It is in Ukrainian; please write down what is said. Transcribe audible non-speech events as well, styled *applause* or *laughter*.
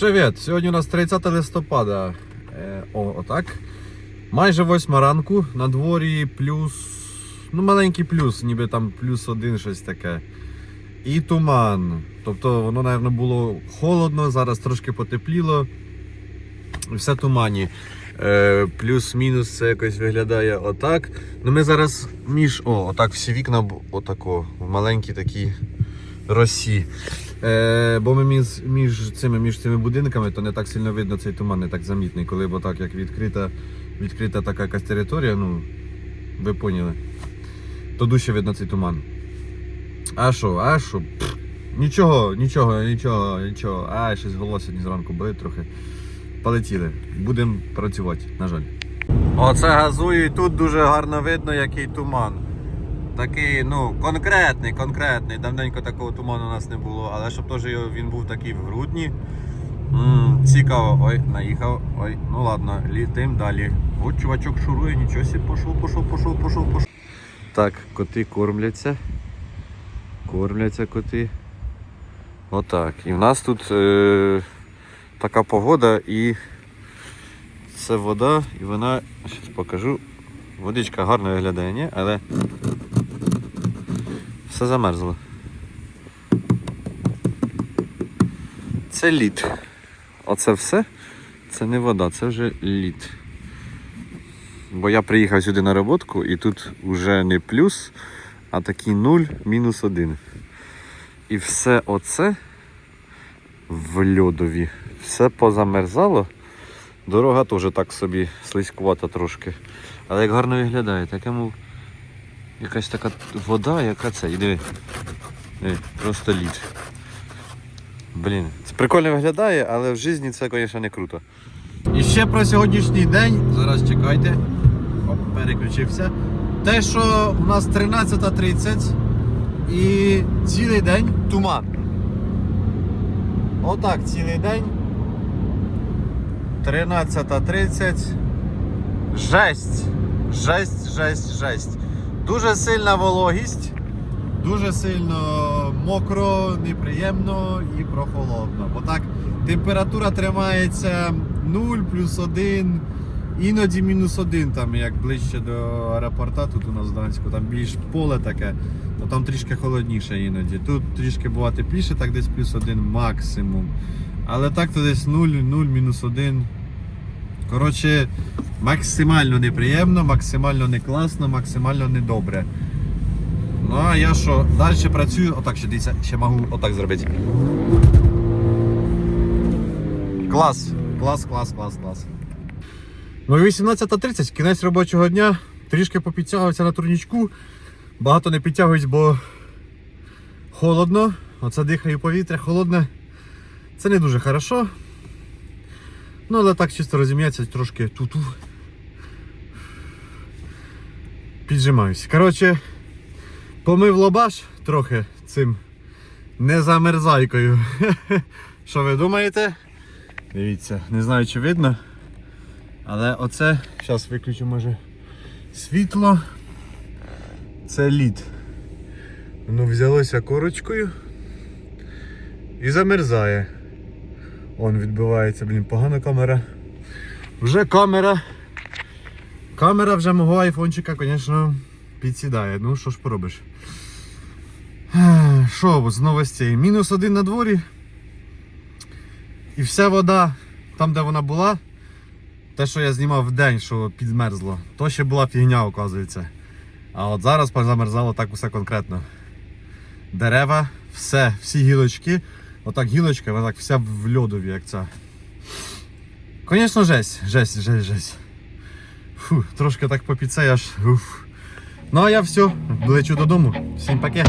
Привіт! Сьогодні у нас 30 листопада. Е, о, отак. Майже 8 ранку. На дворі плюс. Ну, маленький плюс, ніби там плюс один щось таке. І туман. Тобто воно, мабуть, було холодно, зараз трошки потепліло. Все тумані. Е, плюс-мінус це якось виглядає отак. Ну ми зараз між. О, отак всі вікна отако, в маленькій такій росі. Е, бо ми між, між, цими, між цими будинками, то не так сильно видно цей туман, не так замітний, коли бо так як відкрита, відкрита така якась територія, ну, ви поняли. То дужче видно цей туман. А що, а що? Нічого, нічого, нічого, нічого. А, щось сьогодні зранку болить трохи. Полетіли. Будемо працювати, на жаль. Оце газую і тут дуже гарно видно, який туман. Такий, ну, конкретний, конкретний. Давненько такого туману у нас не було, але щоб теж він був такий в грудні. м цікаво. Ой, наїхав. Ой, ну ладно, літим далі. От чувачок шурує, нічого сі, пішов, пішов, пішов, пішов, пішов. Так, коти кормляться. Кормляться коти. Отак. І в нас тут е- така погода і це вода, і вона, зараз покажу. Водичка гарно виглядає, ні? але все замерзло. Це лід. Оце все. Це не вода, це вже лід. Бо я приїхав сюди на роботку і тут вже не плюс, а такий 0, мінус 1. І все оце в льодові. Все позамерзало. Дорога теж так собі слизькувата трошки. Але як гарно виглядає, таке мов якась така вода, яка це. І диви. Диви, просто лід. Блін, це прикольно виглядає, але в житті це, звісно, не круто. І ще про сьогоднішній день. Зараз чекайте. Оп, переключився. Те, що у нас 13.30 і цілий день туман. Отак цілий день. 13.30. Жесть. Жесть, жесть, жесть. Дуже сильна вологість. Дуже сильно мокро, неприємно і прохолодно. Бо так температура тримається 0 плюс 1, іноді мінус 1, там як ближче до аеропорта, тут у нас в Данську, там більш поле таке, то там трішки холодніше іноді. Тут трішки буває тепліше, так десь плюс 1 максимум. Але так то десь 0, 0, мінус 1. Коротше, максимально неприємно, максимально не класно, максимально недобре. Ну а я що, далі працюю, отак ще дивіться, ще можу отак зробити. Клас, клас, клас, клас, клас. Ну 18.30, кінець робочого дня. Трішки попідтягувався на турнічку. Багато не підтягуюсь, бо холодно. Оце дихаю повітря, холодне. Це не дуже хорошо. Ну, але так чисто розім'яться трошки ту-ту. Піджимаюсь. Коротше, помив лобаш трохи цим незамерзайкою. *laughs* Що ви думаєте? Дивіться, не знаю чи видно. Але оце, зараз виключу може світло. Це лід. Воно взялося корочкою і замерзає. Он відбивається, блін, погана камера. Вже камера. Камера вже мого айфончика, звісно, підсідає. Ну, що ж поробиш. Що з новостей? Мінус один на дворі. І вся вода, там де вона була, те, що я знімав в день, що підмерзло, то ще була фігня, оказується. А от зараз позамерзало так усе конкретно. Дерева, все, всі гілочки. Отак гілочка, вона так вся в льодові, як ця. Звісно, жесть, жесть, жесть, жесть. Фу, трошки так попіцей аж. Уф. Ну а я все, лечу додому. Всім паке.